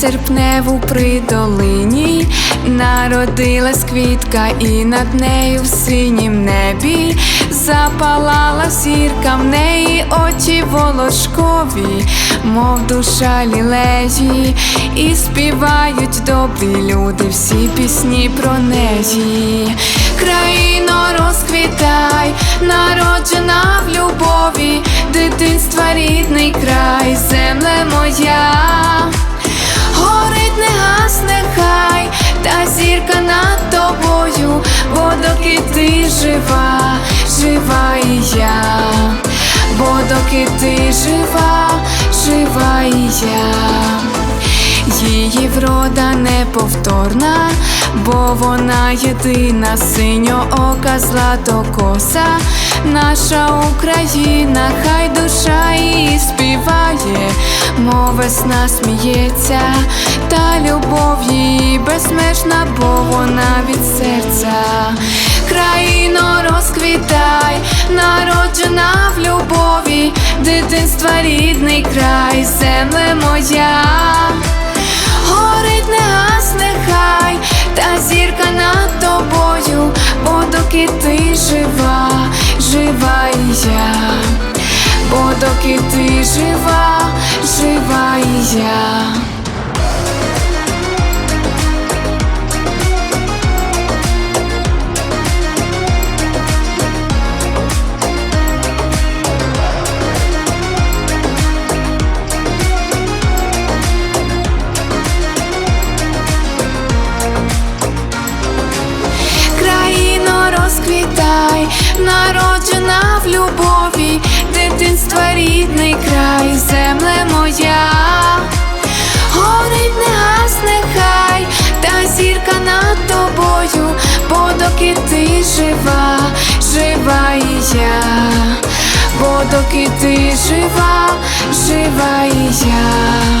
серпневу при долині. Народилась квітка, і над нею в синім небі. Запалала зірка, в неї очі волошкові, мов душа лілеї, і співають добрі люди всі пісні про неї. Країно розквітай, народжена в любові, дитинства рідний край, земле моя, жива, жива і я, бо доки ти жива, жива і я. Її врода неповторна, бо вона єдина синьоока златокоса, наша Україна, хай душа її співає, мов весна сміється, та любов її безмежна, бо вона від серця. Країно розквітай, народжена в любові, дитинства рідний край, земле моя. Горить не гасне хай, та зірка над тобою, бо доки ти жива, жива і я, бо доки ти жива, жива і я. Доки ти жива, жива і я, бо доки ти жива, жива і я.